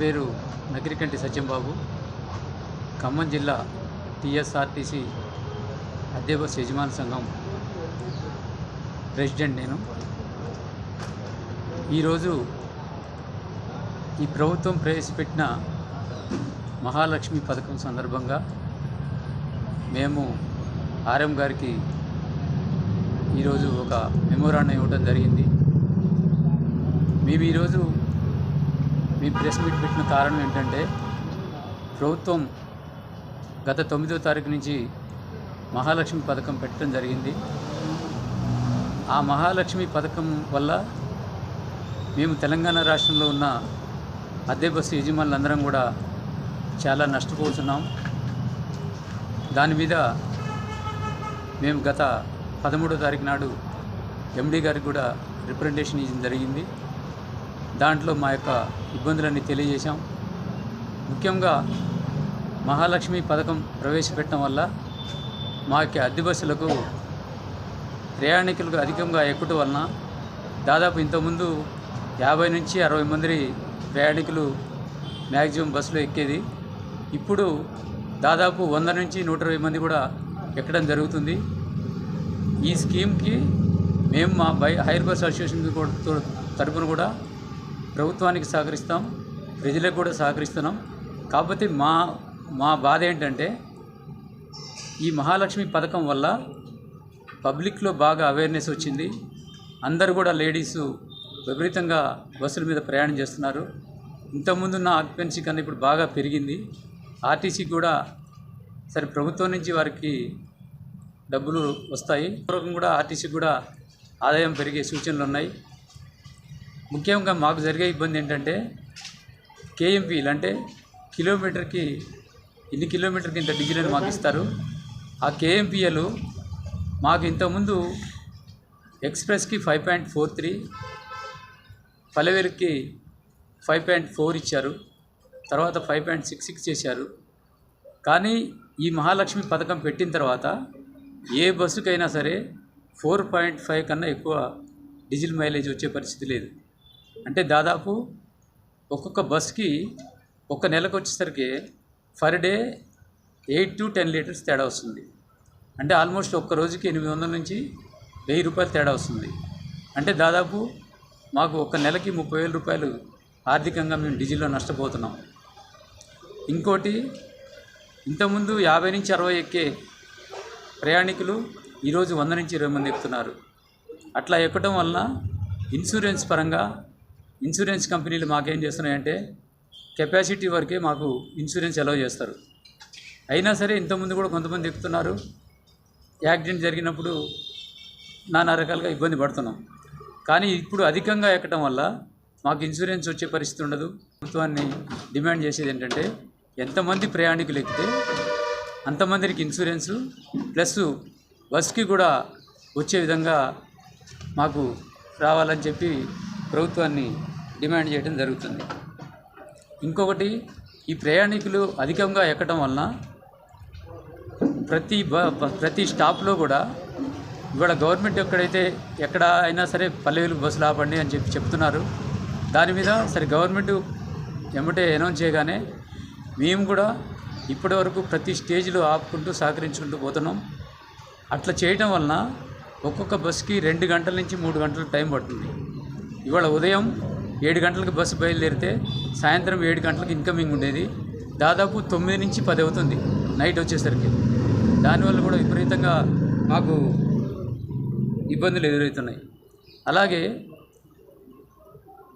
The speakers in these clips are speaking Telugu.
పేరు నగిరికంటి సత్యంబాబు. ఖమ్మం జిల్లా టీఎస్ఆర్టీసీ అద్దె బస్ యజమాని సంఘం ప్రెసిడెంట్ నేను. ఈరోజు ఈ ప్రభుత్వం ప్రవేశపెట్టిన మహాలక్ష్మి పథకం సందర్భంగా మేము ఆర్ఎం గారికి ఈరోజు ఒక మెమోరాండం ఇవ్వడం జరిగింది. మేము ఈరోజు మీ ప్రెస్ మీట్ పెట్టిన కారణం ఏంటంటే ప్రభుత్వం గత తొమ్మిదో తారీఖు నుంచి మహాలక్ష్మి పథకం పెట్టడం జరిగింది. ఆ మహాలక్ష్మి పథకం వల్ల మేము తెలంగాణ రాష్ట్రంలో ఉన్న అద్దె బస్సు యజమానులందరం కూడా చాలా నష్టపోతున్నాం. దాని మీద మేము గత పదమూడో తారీఖు నాడు ఎండీ గారికి కూడా రిప్రజెంటేషన్ ఇవ్వడం జరిగింది. దాంట్లో మా యొక్క ఇబ్బందులన్నీ తెలియజేశాం. ముఖ్యంగా మహాలక్ష్మి పథకం ప్రవేశపెట్టడం వల్ల మా యొక్క అద్దె బస్సులకు ప్రయాణికులకు అధికంగా ఎక్కుట వలన దాదాపు ఇంతకుముందు యాభై నుంచి అరవై మంది ప్రయాణికులు మ్యాక్సిమం బస్సులో ఎక్కేది. ఇప్పుడు దాదాపు వంద నుంచి నూట ఇరవై మంది కూడా ఎక్కడం జరుగుతుంది. ఈ స్కీమ్కి మేము మా బై హైర్ బస్ అసోసియేషన్ తరఫున తరపున కూడా ప్రభుత్వానికి సహకరిస్తాం ప్రజలకు కూడా సహకరిస్తున్నాం. కాకపోతే మా మా బాధ ఏంటంటే ఈ మహాలక్ష్మి పథకం వల్ల పబ్లిక్లో బాగా అవేర్నెస్ వచ్చింది. అందరూ కూడా లేడీసు విపరీతంగా బస్సుల మీద ప్రయాణం చేస్తున్నారు. ఇంతకుముందు ఉన్న ఆక్యుపెన్సీ కన్నా ఇప్పుడు బాగా పెరిగింది. ఆర్టీసీ కూడా సరే ప్రభుత్వం నుంచి వారికి డబ్బులు వస్తాయి. పూర్వకం కూడా ఆర్టీసీ కూడా ఆదాయం పెరిగే సూచనలు ఉన్నాయి. ముఖ్యంగా మాకు జరిగే ఇబ్బంది ఏంటంటే కేఎంపీలు అంటే కిలోమీటర్కి ఇన్ని కిలోమీటర్కి ఇంత డీజిల్ అని మాకు ఇస్తారు. ఆ కేఎంపీఎలు మాకు ఇంతకుముందు ఎక్స్ప్రెస్కి ఫైవ్ పాయింట్ ఫోర్ త్రీ పల్లెవేలుకి ఫైవ్ పాయింట్ ఫోర్ ఇచ్చారు. తర్వాత ఫైవ్ పాయింట్ సిక్స్ సిక్స్ చేశారు. కానీ ఈ మహాలక్ష్మి పథకం పెట్టిన తర్వాత ఏ బస్సుకైనా సరే ఫోర్ పాయింట్ ఫైవ్ కన్నా ఎక్కువ డీజిల్ మైలేజ్ వచ్చే పరిస్థితి లేదు. అంటే దాదాపు ఒక్కొక్క బస్కి ఒక నెలకు వచ్చేసరికి per day eight to ten litres తేడా వస్తుంది. అంటే ఆల్మోస్ట్ ఒక్క రోజుకి ఎనిమిది వందల నుంచి వెయ్యి రూపాయలు తేడా వస్తుంది. అంటే దాదాపు మాకు ఒక నెలకి ముప్పై వేల రూపాయలు ఆర్థికంగా మేము డీజిల్లో నష్టపోతున్నాం. ఇంకోటి ఇంతకుముందు యాభై నుంచి అరవై ఎక్కే ప్రయాణికులు ఈరోజు వంద నుంచి ఇరవై మంది ఎక్కుతున్నారు. అట్లా ఎక్కడం వలన ఇన్సూరెన్స్ పరంగా ఇన్సూరెన్స్ కంపెనీలు మాకేం చేస్తున్నాయంటే కెపాసిటీ వరకే మాకు ఇన్సూరెన్స్ అలౌ చేస్తారు. అయినా సరే ఇంతకుముందు కూడా కొంతమంది ఎక్కుతున్నారు యాక్సిడెంట్ జరిగినప్పుడు నానా రకాలుగా ఇబ్బంది పడుతున్నాం. కానీ ఇప్పుడు అధికంగా ఎక్కడం వల్ల మాకు ఇన్సూరెన్స్ వచ్చే పరిస్థితి ఉండదు. ప్రభుత్వాన్ని డిమాండ్ చేసేది ఏంటంటే ఎంతమంది ప్రయాణికులు ఎక్కితే అంతమందికి ఇన్సూరెన్సు ప్లస్ బస్కి కూడా వచ్చే విధంగా మాకు రావాలని చెప్పి ప్రభుత్వాన్ని డిమాండ్ చేయడం జరుగుతుంది. ఇంకొకటి ఈ ప్రయాణికులు అధికంగా ఎక్కడం వలన ప్రతి బ ప్రతి స్టాప్లో కూడా ఇవాళ గవర్నమెంట్ ఎక్కడైతే ఎక్కడ అయినా సరే పల్లెలు బస్సులు ఆపండి అని చెప్పి చెప్తున్నారు. దాని మీద సరే గవర్నమెంట్ ఎమ్మటే అనౌన్స్ చేయగానే మేము కూడా ఇప్పటివరకు ప్రతి స్టేజ్లో ఆపుకుంటూ సహకరించుకుంటూ పోతున్నాం. అట్లా చేయటం వలన ఒక్కొక్క బస్కి రెండు గంటల నుంచి మూడు గంటల టైం పడుతుంది. ఇవాళ ఉదయం ఏడు గంటలకు బస్సు బయలుదేరితే సాయంత్రం ఏడు గంటలకు ఇన్కమింగ్ ఉండేది. దాదాపు తొమ్మిది నుంచి పది అవుతుంది నైట్ వచ్చేసరికి. దానివల్ల కూడా విపరీతంగా మాకు ఇబ్బందులు ఎదురవుతున్నాయి. అలాగే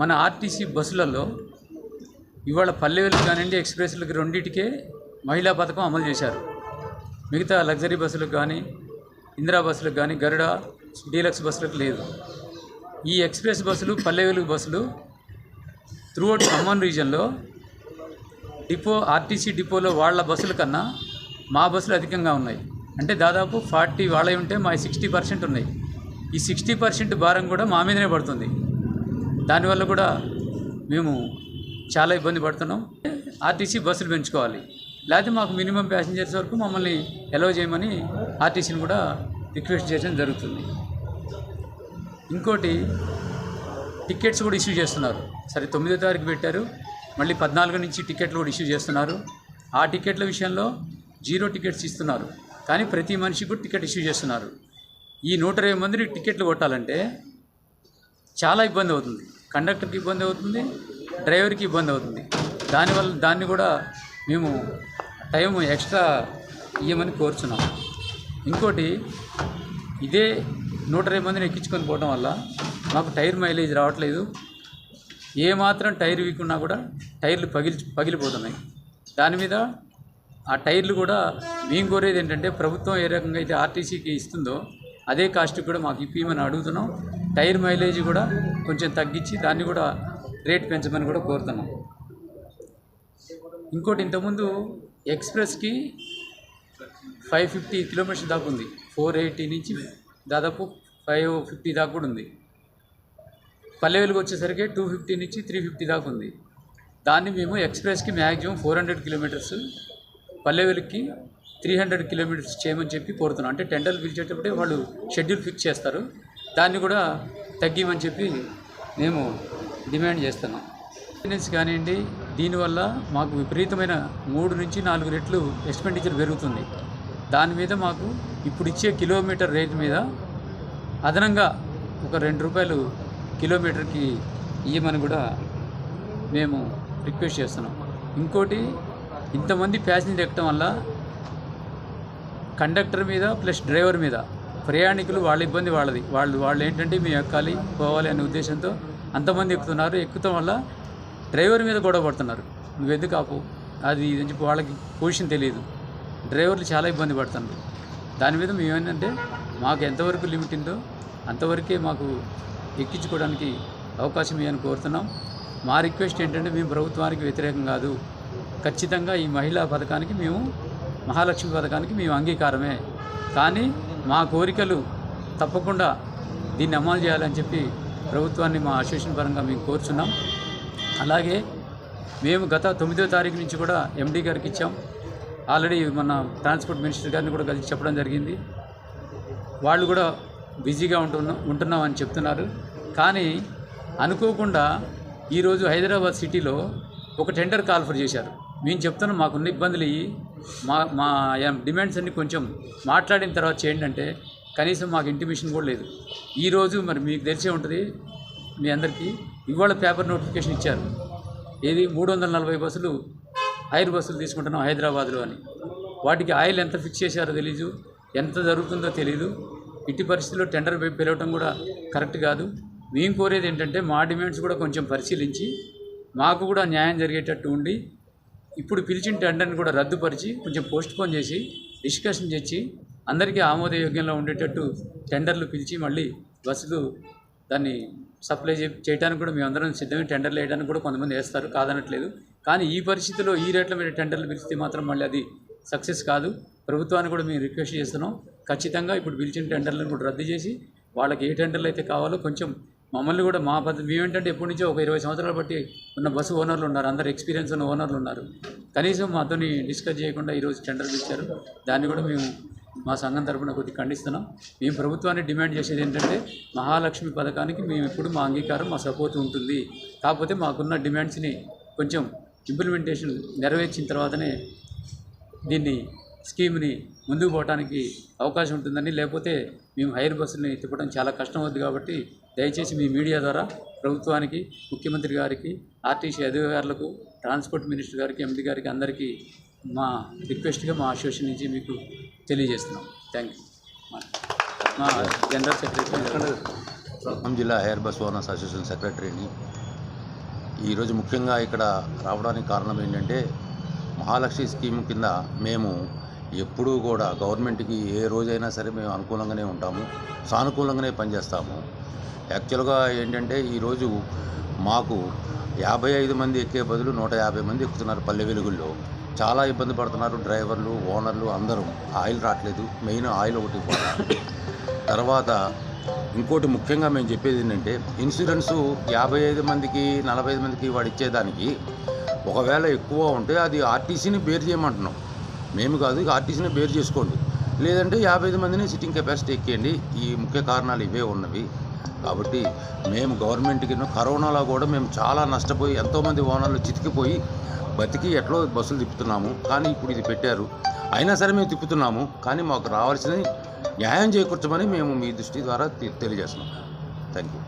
మన ఆర్టీసీ బస్సులలో ఇవాళ పల్లెలకు కానివ్వండి ఎక్స్ప్రెస్లకు రెండింటికే మహిళా పథకం అమలు చేశారు. మిగతా లగ్జరీ బస్సులకు కానీ ఇందిరా బస్సులకు కానీ గరుడ డీలక్స్ బస్సులకు లేదు. ఈ ఎక్స్ప్రెస్ బస్సులు పల్లె వెలుగు బస్సులు త్రూఅవుట్ ఖమ్మం రీజన్లో డిపో ఆర్టీసీ డిపోలో వాళ్ళ బస్సుల కన్నా మా బస్సులు అధికంగా ఉన్నాయి. అంటే దాదాపు ఫార్టీ వాళ్ళవి ఉంటే మా సిక్స్టీ పర్సెంట్ ఉన్నాయి. ఈ సిక్స్టీ పర్సెంట్ భారం కూడా మా మీదనే పడుతుంది. దానివల్ల కూడా మేము చాలా ఇబ్బంది పడుతున్నాం. ఆర్టీసీ బస్సులు పెంచుకోవాలి. లేకపోతే మాకు మినిమం ప్యాసింజర్స్ వరకు మమ్మల్ని ఎలవ్ చేయమని ఆర్టీసీని కూడా రిక్వెస్ట్ చేయడం జరుగుతుంది. ఇంకోటి టికెట్స్ కూడా ఇష్యూ చేస్తున్నారు. సరే తొమ్మిదో తారీఖు పెట్టారు. మళ్ళీ పద్నాలుగు నుంచి టికెట్లు కూడా ఇష్యూ చేస్తున్నారు. ఆ టికెట్ల విషయంలో జీరో టికెట్స్ ఇస్తున్నారు. కానీ ప్రతి మనిషికి కూడా టికెట్ ఇష్యూ చేస్తున్నారు. ఈ నూట ఇరవై మందిని టికెట్లు కొట్టాలంటే చాలా ఇబ్బంది అవుతుంది. కండక్టర్కి ఇబ్బంది అవుతుంది డ్రైవర్కి ఇబ్బంది అవుతుంది. దానివల్ల దాన్ని కూడా మేము టైం ఎక్స్ట్రా ఇవ్వమని కోరుచున్నాం. ఇంకోటి ఇదే నూట ఇరవై మందిని ఎక్కించుకొని పోవడం వల్ల మాకు టైర్ మైలేజ్ రావట్లేదు. ఏ మాత్రం టైర్ వీకున్నా కూడా టైర్లు పగిలి పగిలిపోతున్నాయి. దాని మీద ఆ టైర్లు కూడా మేము కోరేది ఏంటంటే ప్రభుత్వం ఏ రకంగా అయితే ఆర్టీసీకి ఇస్తుందో అదే కాస్ట్ కూడా మాకు ఇప్పమని అడుగుతున్నాం. టైర్ మైలేజ్ కూడా కొంచెం తగ్గించి దాన్ని కూడా రేట్ పెంచమని కూడా కోరుతున్నాం. ఇంకోటి ఇంతకుముందు ఎక్స్ప్రెస్కి ఫైవ్ ఫిఫ్టీ కిలోమీటర్స్ దాకా ఉంది. ఫోర్ ఎయిటీ నుంచి దాదాపు ఫైవ్ ఫిఫ్టీ దాకా కూడా ఉంది. పల్లెవేలుగు వచ్చేసరికి టూ ఫిఫ్టీ నుంచి త్రీ ఫిఫ్టీ దాకా ఉంది. దాన్ని మేము ఎక్స్ప్రెస్కి మ్యాక్సిమం ఫోర్ హండ్రెడ్ కిలోమీటర్స్ పల్లెవేలుకి త్రీ హండ్రెడ్ కిలోమీటర్స్ చేయమని చెప్పి కోరుతున్నాం. అంటే టెండర్లు పిలిచేటప్పుడే వాళ్ళు షెడ్యూల్ ఫిక్స్ చేస్తారు. దాన్ని కూడా తగ్గిమని చెప్పి మేము డిమాండ్ చేస్తున్నాం. మెయింటెనెన్స్ కానివ్వండి దీనివల్ల మాకు విపరీతమైన మూడు నుంచి నాలుగు రెట్లు ఎక్స్పెండిచర్ పెరుగుతుంది. దాని మీద మాకు ఇప్పుడు ఇచ్చే కిలోమీటర్ రేట్ మీద అదనంగా ఒక రెండు రూపాయలు కిలోమీటర్కి ఇవ్వమని కూడా మేము రిక్వెస్ట్ చేస్తున్నాం. ఇంకోటి ఇంతమంది ప్యాసింజర్ ఎక్కడం వల్ల కండక్టర్ మీద ప్లస్ డ్రైవర్ మీద ప్రయాణికులు వాళ్ళ ఇబ్బంది వాళ్ళది. వాళ్ళు వాళ్ళు ఏంటంటే మేము ఎక్కాలి పోవాలి అనే ఉద్దేశంతో అంతమంది ఎక్కుతున్నారు. ఎక్కుతాం వల్ల డ్రైవర్ మీద గొడవ పడుతున్నారు. నువ్వు ఎందుకు ఆపు? అది ఇది వాళ్ళకి పొజిషన్ తెలియదు. డ్రైవర్లు చాలా ఇబ్బంది పడుతున్నారు. దాని మీద మేము ఏంటంటే మాకు ఎంతవరకు లిమిట్ ఉందో అంతవరకే మాకు ఎక్కించుకోవడానికి అవకాశం ఇవ్వని కోరుతున్నాం. మా రిక్వెస్ట్ ఏంటంటే మేము ప్రభుత్వానికి వ్యతిరేకం కాదు. ఖచ్చితంగా ఈ మహిళా పథకానికి మేము మహాలక్ష్మి పథకానికి మేము అంగీకారమే. కానీ మా కోరికలు తప్పకుండా దీన్ని అమలు చేయాలని చెప్పి ప్రభుత్వాన్ని మా అసోసియేషన్ పరంగా మేము కోరుచున్నాం. అలాగే మేము గత తొమ్మిదో తారీఖు నుంచి కూడా ఎండీ గారికి ఇచ్చాం. ఆల్రెడీ మన ట్రాన్స్పోర్ట్ మినిస్టర్ గారిని కూడా కలిసి చెప్పడం జరిగింది. వాళ్ళు కూడా బిజీగా ఉంటున్నా ఉంటున్నాం అని చెప్తున్నారు. కానీ అనుకోకుండా ఈరోజు హైదరాబాద్ సిటీలో ఒక టెండర్ కాల్ఫర్ చేశారు. మేము చెప్తున్నాం మాకున్న ఇబ్బందులు మా మా డిమాండ్స్ అన్ని కొంచెం మాట్లాడిన తర్వాత చేయండి అంటే కనీసం మాకు ఇంటిమేషన్ కూడా లేదు. ఈరోజు మరి మీకు తెలిసే ఉంటుంది మీ అందరికీ ఇవాళ పేపర్ నోటిఫికేషన్ ఇచ్చారు. ఏది మూడు వందల నలభై బస్సులు ఆయిల్ బస్సులు తీసుకుంటున్నాం హైదరాబాద్లో అని. వాటికి ఆయిల్ ఎంత ఫిక్స్ చేశారో తెలీదు. ఎంత జరుగుతుందో తెలీదు. ఇట్టి పరిస్థితుల్లో టెండర్ పిలవటం కూడా కరెక్ట్ కాదు. మేము కోరేది ఏంటంటే మా డిమాండ్స్ కూడా కొంచెం పరిశీలించి మాకు కూడా న్యాయం జరిగేటట్టు ఉండి ఇప్పుడు పిలిచిన టెండర్ని కూడా రద్దుపరిచి కొంచెం పోస్ట్పోన్ చేసి డిస్కషన్ చేసి అందరికీ ఆమోదయోగ్యంలో ఉండేటట్టు టెండర్లు పిలిచి మళ్ళీ బస్సులు దాన్ని సప్లై చే చేయడానికి కూడా మేము అందరం సిద్ధమే టెండర్లు వేయడానికి కూడా కొంతమంది వేస్తారు కాదనట్లేదు. కానీ ఈ పరిస్థితిలో ఈ రేట్ల మీద టెండర్లు పిలిస్తే మాత్రం మళ్ళీ అది సక్సెస్ కాదు. ప్రభుత్వాన్ని కూడా మేము రిక్వెస్ట్ చేస్తున్నాం. ఖచ్చితంగా ఇప్పుడు పిలిచిన టెండర్లను కూడా రద్దు చేసి వాళ్ళకి ఏ టెండర్లు అయితే కావాలో కొంచెం మమ్మల్ని కూడా మా పద్ధతి మేమేంటంటే ఎప్పటి నుంచో ఒక ఇరవై సంవత్సరాలు బట్టి ఉన్న బస్సు ఓనర్లు ఉన్నారు అందరు ఎక్స్పీరియన్స్ ఉన్న ఓనర్లు ఉన్నారు. కనీసం మాతోని డిస్కస్ చేయకుండా ఈరోజు టెండర్లు ఇచ్చారు. దాన్ని కూడా మేము మా సంఘం తరపున కొద్దిగా ఖండిస్తున్నాం. మేము ప్రభుత్వాన్ని డిమాండ్ చేసేది ఏంటంటే మహాలక్ష్మి పథకానికి మేము ఎప్పుడు మా అంగీకారం మా సపోర్ట్ ఉంటుంది. కాకపోతే మాకున్న డిమాండ్స్ని కొంచెం ఇంప్లిమెంటేషన్ నెరవేర్చిన తర్వాతనే దీన్ని స్కీమ్ని ముందుకు పోవడానికి అవకాశం ఉంటుందని లేకపోతే మేము హైర్ బస్సుని తిప్పడం చాలా కష్టం అవుద్ది కాబట్టి దయచేసి మీ మీడియా ద్వారా ప్రభుత్వానికి ముఖ్యమంత్రి గారికి ఆర్టీసీ అధికారులకు ట్రాన్స్పోర్ట్ మినిస్టర్ గారికి ఎంపీ గారికి అందరికీ మా రిక్వెస్ట్గా మా అసోసియేషన్ నుంచి మీకు తెలియజేస్తున్నాం. థ్యాంక్ యూ మా జనరల్ సెక్రటరీ ఖమ్మం జిల్లా హెయిర్ బస్ ఓనర్స్ అసోసియేషన్ సెక్రటరీని. ఈరోజు ముఖ్యంగా ఇక్కడ రావడానికి కారణం ఏంటంటే మహాలక్ష్మి స్కీమ్ కింద మేము ఎప్పుడూ కూడా గవర్నమెంట్కి ఏ రోజైనా సరే మేము అనుకూలంగానే ఉంటాము సానుకూలంగానే పనిచేస్తాము. యాక్చువల్గా ఏంటంటే ఈరోజు మాకు యాభై ఐదు మంది ఎక్కే బదులు నూట యాభై మంది ఎక్కుతున్నారు పల్లె వెలుగుల్లో. చాలా ఇబ్బంది పడుతున్నారు డ్రైవర్లు ఓనర్లు అందరూ. ఆయిల్ రావట్లేదు. మెయిన్ ఆయిల్ ఒకటి తర్వాత ఇంకోటి ముఖ్యంగా మేము చెప్పేది ఏంటంటే ఇన్సూరెన్సు యాభై ఐదు మందికి నలభై ఐదు మందికి వాడు ఇచ్చేదానికి ఒకవేళ ఎక్కువ ఉంటే అది ఆర్టీసీని బేర్ చేయమంటున్నాం. మేము కాదు ఆర్టీసీని బేర్ చేసుకోండి. లేదంటే యాభై ఐదు మందిని సిట్టింగ్ కెపాసిటీ ఎక్కేయండి. ఈ ముఖ్య కారణాలు ఇవే ఉన్నవి. కాబట్టి మేము గవర్నమెంట్కి కరోనాలో కూడా మేము చాలా నష్టపోయి ఎంతోమంది ఓనర్లు చితికిపోయి బతికి ఎట్లో బస్సులు తిప్పుతున్నాము. కానీ ఇప్పుడు ఇది పెట్టారు. అయినా సరే మేము తిప్పుతున్నాము. కానీ మాకు రావాల్సింది న్యాయం చేకూర్చమని మేము మీ దృష్టి ద్వారా తె- తెలియజేస్తున్నాం. Thank you